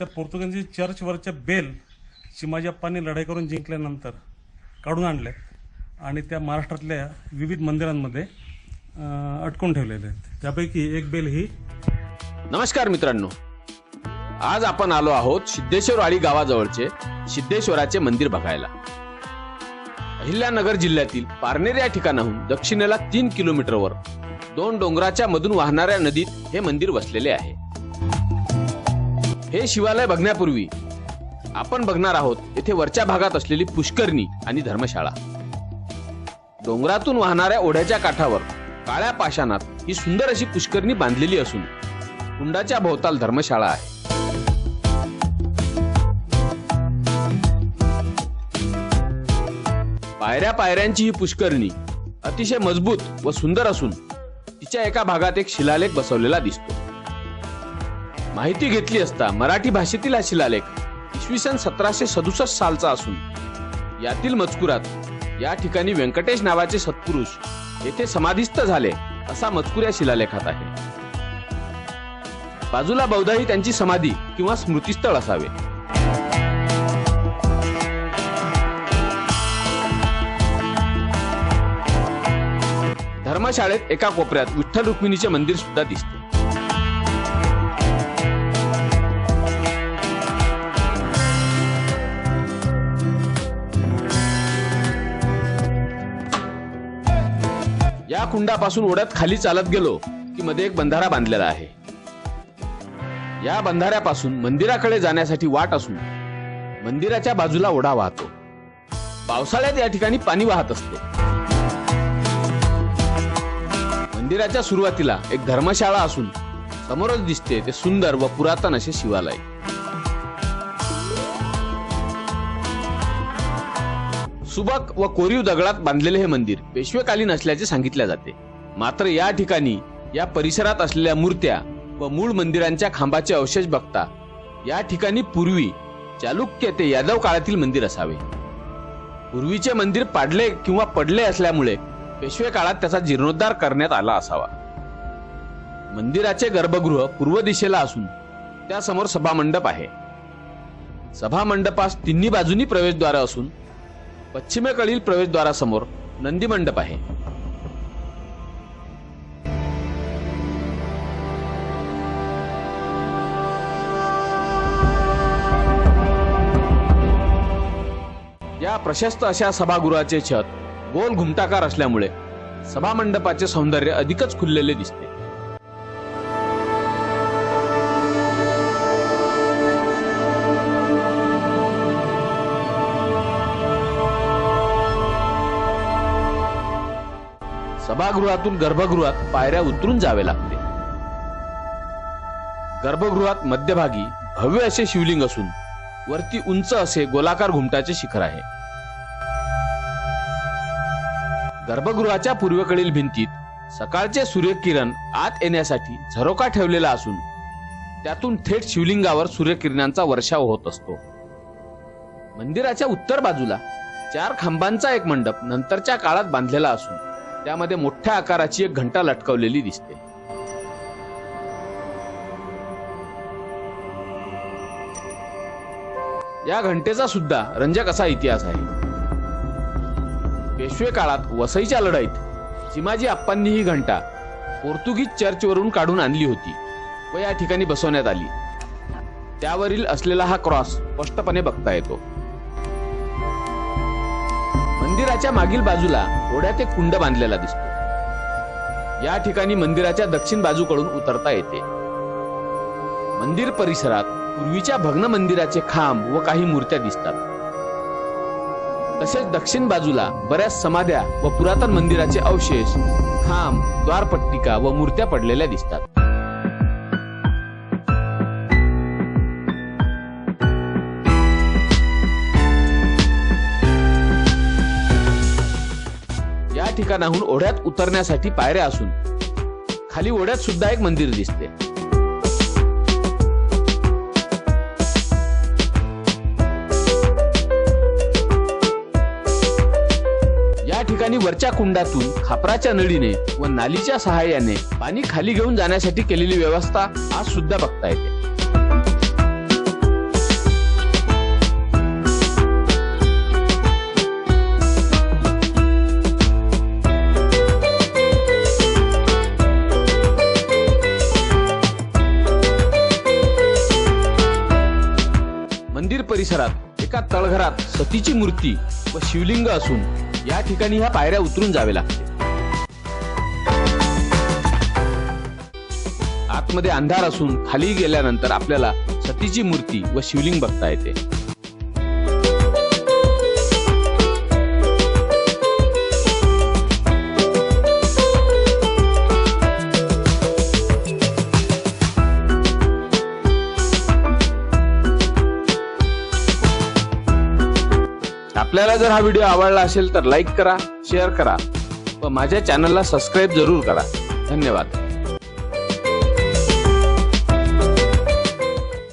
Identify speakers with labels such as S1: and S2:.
S1: तर पोर्तुगीज चर्चवरच्या बेल चिमाजीप्पांनी लढाई करून जिंकल्यानंतर काढून आणले आणि त्या महाराष्ट्रातल्या विविध मंदिरांमध्ये अटकून ठेवलेले आहेत. त्यापैकी एक बेल ही
S2: नमस्कार मित्रांनो. आज आपण आलो आहोत सिद्धेश्वरवाडी गावाजवळचे सिद्धेश्वराचे मंदिर बघायला. अहिल्यानगर जिल्ह्यातील पारनेर या ठिकाणाहून दक्षिणेला तीन किलोमीटरवर दोन डोंगराच्या मधून वाहणाऱ्या नदीत हे मंदिर वसलेले आहे. हे शिवालय बघण्यापूर्वी आपण बघणार आहोत येथे वरच्या भागात असलेली पुष्करणी आणि धर्मशाळा. डोंगरातून वाहणाऱ्या ओढ्याच्या काठावर काळ्या पाषाणात ही सुंदर अशी पुष्करणी बांधलेली असून कुंडाच्या भोवताल धर्मशाळा आहे. पायऱ्या पायऱ्यांची ही पुष्करणी अतिशय मजबूत व सुंदर असून तिच्या एका भागात एक शिलालेख बसवलेला दिसतो. माहिती घेतली असता मराठी भाषेतील हा शिलालेख इसवी सन सतराशे सदुसष्ट सालचा असून यातील मजकुरात या ठिकाणी व्यंकटेश नावाचे सत्पुरुष येथे समाधिस्थ झाले असा मजकूर या शिलालेखात आहे. बाजूला बहुधाही त्यांची समाधी किंवा स्मृतीस्थळ असावे. धर्मशाळेत एका कोपऱ्यात विठ्ठल रुक्मिणीचे मंदिर सुद्धा दिसते. या कुंडापासून ओढ्यात खाली चालत गेलो की मध्ये एक बंधारा बांधलेला आहे. या बंधाऱ्यापासून मंदिराकडे जाण्यासाठी वाट असून मंदिराच्या बाजूला ओढा वाहतो. पावसाळ्यात या ठिकाणी पाणी वाहत असते. मंदिराच्या सुरुवातीला एक धर्मशाळा असून समोरच दिसते ते सुंदर व पुरातन असे शिवालय. सुबक व कोरीव दगडात बांधलेले हे मंदिर पेशवेकालीन असल्याचे सांगितले जाते. मात्र या ठिकाणी या परिसरात असलेल्या मूर्त्या व मूळ मंदिरांच्या खांबाचे अवशेष बघता या ठिकाणी पूर्वी चालुक्य ते यादव काळातील मंदिर असावे. पूर्वीचे मंदिर पाडले किंवा पडले असल्यामुळे पेशवे काळात त्याचा जीर्णोद्धार करण्यात आला असावा. मंदिराचे गर्भगृह पूर्व दिशेला असून त्यासमोर सभामंडप आहे. सभामंडपास तिन्ही बाजूनी प्रवेशद्वार असून पश्चिमेकडील प्रवेशद्वारासमोर नंदी मंडप आहे. या प्रशस्त अशा सभागृहाचे छत गोल घुमटाकार असल्यामुळे सभामंडपाचे सौंदर्य अधिकच खुललेले दिसते. सभागृहातून गर्भगृहात पायऱ्या उतरून जावे लागते. गर्भगृहात मध्यभागी भव्य असे शिवलिंग असून वरती उंच असे गोलाकार घुमटाचे शिखर आहे. गर्भगृहाच्या पूर्वेकडील भिंतीत सकाळचे सूर्यकिरण आत येण्यासाठी झरोका ठेवलेला असून त्यातून थेट शिवलिंगावर सूर्यकिरणांचा वर्षाव होत असतो. मंदिराच्या उत्तर बाजूला चार खांबांचा एक मंडप नंतरच्या काळात बांधलेला असून त्यामध्ये मोठ्या आकाराची एक घंटा लटकवलेली दिसते. या घंटेचा सुद्धा रंजक असा इतिहास आहे. पेशवे काळात वसईच्या लढाईत चिमाजी आप्पांनी ही घंटा पोर्तुगीज चर्चवरून काढून आणली होती व या ठिकाणी बसवण्यात आली. त्यावरील असलेला हा क्रॉस स्पष्टपणे बघता येतो. मंदिराच्या मागील बाजूला घोड्यात एक कुंड बांधलेला दिसतो. या ठिकाणी मंदिराच्या दक्षिण बाजूकडून उतरता येते. मंदिर परिसरात पूर्वीच्या भग्न मंदिराचे खांब व काही मूर्त्या दिसतात. तसेच दक्षिण बाजूला बऱ्याच समाध्या व पुरातन मंदिराचे अवशेष खांब द्वारपट्टिका व मूर्त्या पडलेल्या दिसतात. ठिकाणाहून ओढ्यात उतरण्यासाठी पायऱ्या असून खाली ओढ्यात सुद्धा एक मंदिर दिसते. या ठिकाणी वरच्या कुंडातून खापराच्या नळीने व नालीच्या सहाय्याने पाणी खाली घेऊन जाण्यासाठी केलेली व्यवस्था आज सुद्धा बघता येते. एका तळघरात सतीची मूर्ती व शिवलिंग असून या ठिकाणी ह्या पायऱ्या उतरून जावे लागते. आतमध्ये अंधार असून खाली गेल्यानंतर आपल्याला सतीची मूर्ती व शिवलिंग बघता येते. आपल्याला जर हा व्हिडिओ आवडला असेल तर लाईक करा शेअर करा. व माझ्या चॅनलला सबस्क्राईब जरूर करा. धन्यवाद.